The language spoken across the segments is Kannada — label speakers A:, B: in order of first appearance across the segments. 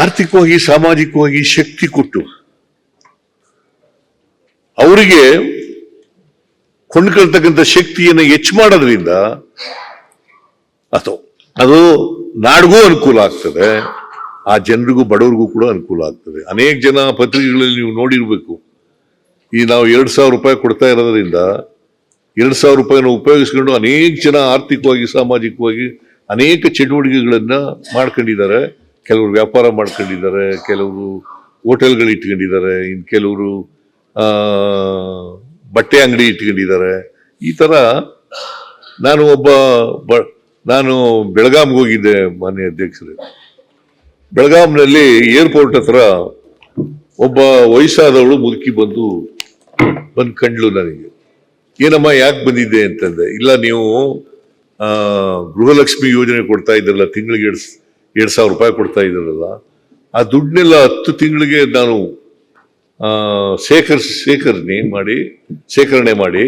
A: ಆರ್ಥಿಕವಾಗಿ, ಸಾಮಾಜಿಕವಾಗಿ ಶಕ್ತಿ ಕೊಟ್ಟು ಅವರಿಗೆ ಕೊಂಡ್ಕೊಳ್ತಕ್ಕಂಥ ಶಕ್ತಿಯನ್ನು ಹೆಚ್ಚು ಮಾಡೋದ್ರಿಂದ ಅಥವಾ ಅದು ನಾಡಿಗೂ ಅನುಕೂಲ ಆಗ್ತದೆ. ಆ ಜನರಿಗೂ, ಬಡವರಿಗೂ ಕೂಡ ಅನುಕೂಲ ಆಗ್ತದೆ. ಅನೇಕ ಜನ ಪತ್ರಿಕೆಗಳಲ್ಲಿ ನೀವು ನೋಡಿರಬೇಕು. ಈ ನಾವು ಎರಡು ಸಾವಿರ ರೂಪಾಯಿ ಕೊಡ್ತಾ ಇರೋದ್ರಿಂದ ಎರಡು ಸಾವಿರ ರೂಪಾಯಿನ ಉಪಯೋಗಿಸ್ಕೊಂಡು ಅನೇಕ ಜನ ಆರ್ಥಿಕವಾಗಿ, ಸಾಮಾಜಿಕವಾಗಿ ಅನೇಕ ಚಟುವಟಿಕೆಗಳನ್ನು ಮಾಡ್ಕೊಂಡಿದ್ದಾರೆ. ಕೆಲವರು ವ್ಯಾಪಾರ ಮಾಡ್ಕೊಂಡಿದ್ದಾರೆ, ಕೆಲವರು ಹೋಟೆಲ್ಗಳು ಇಟ್ಕೊಂಡಿದ್ದಾರೆ, ಇನ್ ಕೆಲವರು ಬಟ್ಟೆ ಅಂಗಡಿ ಇಟ್ಕೊಂಡಿದ್ದಾರೆ. ಈ ಥರ ನಾನು ಒಬ್ಬ ಬ, ನಾನು ಬೆಳಗಾಂಗೆ ಹೋಗಿದ್ದೆ ಮಾನ್ಯ ಅಧ್ಯಕ್ಷರೇ. ಬೆಳಗಾಂನಲ್ಲಿ ಏರ್ಪೋರ್ಟ್ ಹತ್ರ ಒಬ್ಬ ವಯಸ್ಸಾದವಳು ಮುದುಕಿ ಬಂದು ಬಂದು ಕಂಡ್ಲು ನನಗೆ. ಏನಮ್ಮ ಯಾಕೆ ಬಂದಿದ್ದೆ ಅಂತಂದೆ, ಇಲ್ಲ ನೀವು ಗೃಹಲಕ್ಷ್ಮಿ ಯೋಜನೆ ಕೊಡ್ತಾ ಇದ್ರಲ್ಲ ತಿಂಗಳಿಗೆ ಎರಡ್ ಸಾವಿರ ರೂಪಾಯಿ ಕೊಡ್ತಾ ಇದ್ರಲ್ಲ, ಆ ದುಡ್ಡನ್ನೆಲ್ಲ ಹತ್ತು ತಿಂಗಳಿಗೆ ನಾನು ಶೇಖರಿಸಿ ಶೇಖರಣೆ ಮಾಡಿ ಶೇಖರಣೆ ಮಾಡಿ,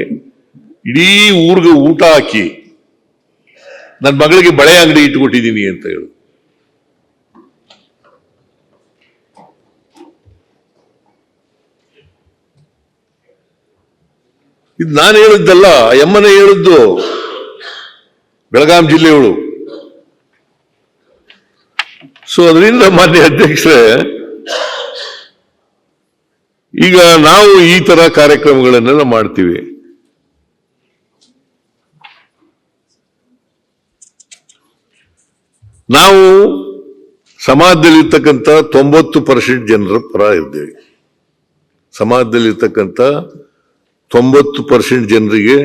A: ಇಡೀ ಊರಿಗೆ ಊಟ ಹಾಕಿ ನನ್ನ ಮಗಳಿಗೆ ಬಳೆ ಅಂಗಡಿ ಇಟ್ಕೊಟ್ಟಿದ್ದೀನಿ ಅಂತ ಹೇಳು. ಇದು ನಾನು ಹೇಳಿದ್ದಲ್ಲ ಎಮ್ಮನೆ ಹೇಳಿದ್ದು, ಬೆಳಗಾಂ ಜಿಲ್ಲೆಯವಳು. ಸೊ ಅದರಿಂದ ಮಾನ್ಯ ಅಧ್ಯಕ್ಷರೇ, ಈಗ ನಾವು ಈ ತರ ಕಾರ್ಯಕ್ರಮಗಳನ್ನೆಲ್ಲ ಮಾಡ್ತೀವಿ. ನಾವು ಸಮಾಜದಲ್ಲಿರ್ತಕ್ಕಂಥ ತೊಂಬತ್ತು ಪರ್ಸೆಂಟ್ ಜನರ ಪರ ಇದ್ದೇವೆ. ಸಮಾಜದಲ್ಲಿರ್ತಕ್ಕಂಥ ತೊಂಬತ್ತು ಪರ್ಸೆಂಟ್ ಜನರಿಗೆ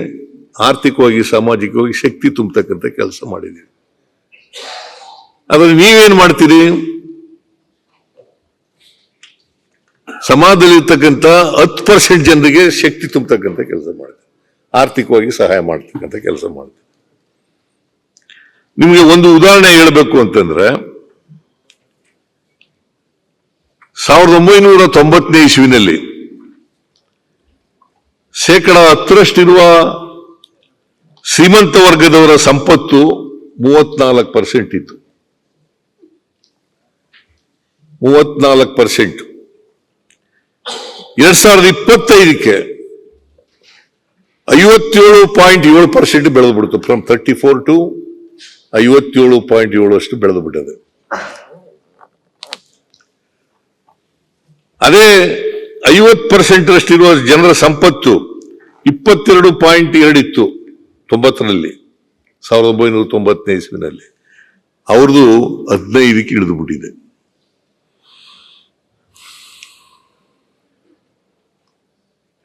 A: ಆರ್ಥಿಕವಾಗಿ, ಸಾಮಾಜಿಕವಾಗಿ ಶಕ್ತಿ ತುಂಬತಕ್ಕಂಥ ಕೆಲಸ ಮಾಡಿದ್ದೀವಿ. ಆದ್ರೆ ನೀವೇನು ಮಾಡ್ತೀರಿ? ಸಮಾಜದಲ್ಲಿರ್ತಕ್ಕಂಥ ಹತ್ತು ಪರ್ಸೆಂಟ್ ಜನರಿಗೆ ಶಕ್ತಿ ತುಂಬತಕ್ಕಂಥ ಕೆಲಸ ಮಾಡ್ತೀವಿ ಆರ್ಥಿಕವಾಗಿ ಸಹಾಯ ಮಾಡ್ತಕ್ಕಂಥ ಕೆಲಸ ಮಾಡ್ತೀವಿ ನಿಮಗೆ ಒಂದು ಉದಾಹರಣೆ ಹೇಳಬೇಕು ಅಂತಂದ್ರೆ, ಸಾವಿರದ ಒಂಬೈನೂರ ತೊಂಬತ್ತನೇ ಇಸ್ವಿನಲ್ಲಿ ಶೇಕಡ ಹತ್ತರಷ್ಟಿರುವ ಶ್ರೀಮಂತ ವರ್ಗದವರ ಸಂಪತ್ತು ಮೂವತ್ನಾಲ್ಕು ಪರ್ಸೆಂಟ್ ಇತ್ತು. ಮೂವತ್ನಾಲ್ಕು ಪರ್ಸೆಂಟ್ ಎರಡ್ ಸಾವಿರದ ಇಪ್ಪತ್ತೈದಕ್ಕೆ ಐವತ್ತೇಳು ಪಾಯಿಂಟ್ ಏಳು ಪರ್ಸೆಂಟ್ ಬೆಳೆದು ಬಿಡ್ತು ಫ್ರಮ್ ತರ್ಟಿ ಫೋರ್ ಟು ಐವತ್ತೇಳು ಪಾಯಿಂಟ್ ಏಳು ಅಷ್ಟು ಬೆಳೆದು ಬಿಟ್ಟದೆ ಅದೇ ಐವತ್ತು ಪರ್ಸೆಂಟ್ ಅಷ್ಟಿರುವ ಜನರ ಸಂಪತ್ತು ಇಪ್ಪತ್ತೆರಡು ಪಾಯಿಂಟ್ ಎರಡಿತ್ತು ತೊಂಬತ್ತರಲ್ಲಿ, ಸಾವಿರದ ಒಂಬೈನೂರ ತೊಂಬತ್ತನೇ ಇಸ್ವಿನಲ್ಲಿ. ಅವ್ರದ್ದು ಹದಿನೈದಕ್ಕೆ ಇಳಿದು ಬಿಟ್ಟಿದೆ.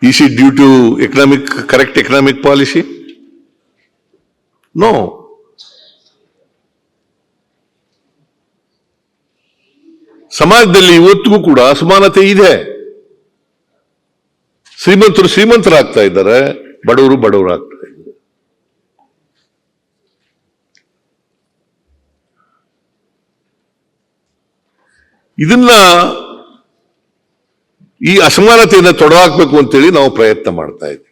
A: Is it due to economic, correct economic policy? No. ಸಮಾಜದಲ್ಲಿ ಇವತ್ತಿಗೂ ಕೂಡ ಅಸಮಾನತೆ ಇದೆ ಶ್ರೀಮಂತರು ಶ್ರೀಮಂತರಾಗ್ತಾ ಇದ್ದಾರೆ ಬಡವರು ಬಡವರು ಆಗ್ತಾ ಇದ್ದಾರೆ ಇದನ್ನ ಈ ಅಸಮಾನತೆಯನ್ನು ತೊಡೆದಾಕಬೇಕು ಅಂತೇಳಿ ನಾವು ಪ್ರಯತ್ನ ಮಾಡ್ತಾ ಇದ್ದೀವಿ.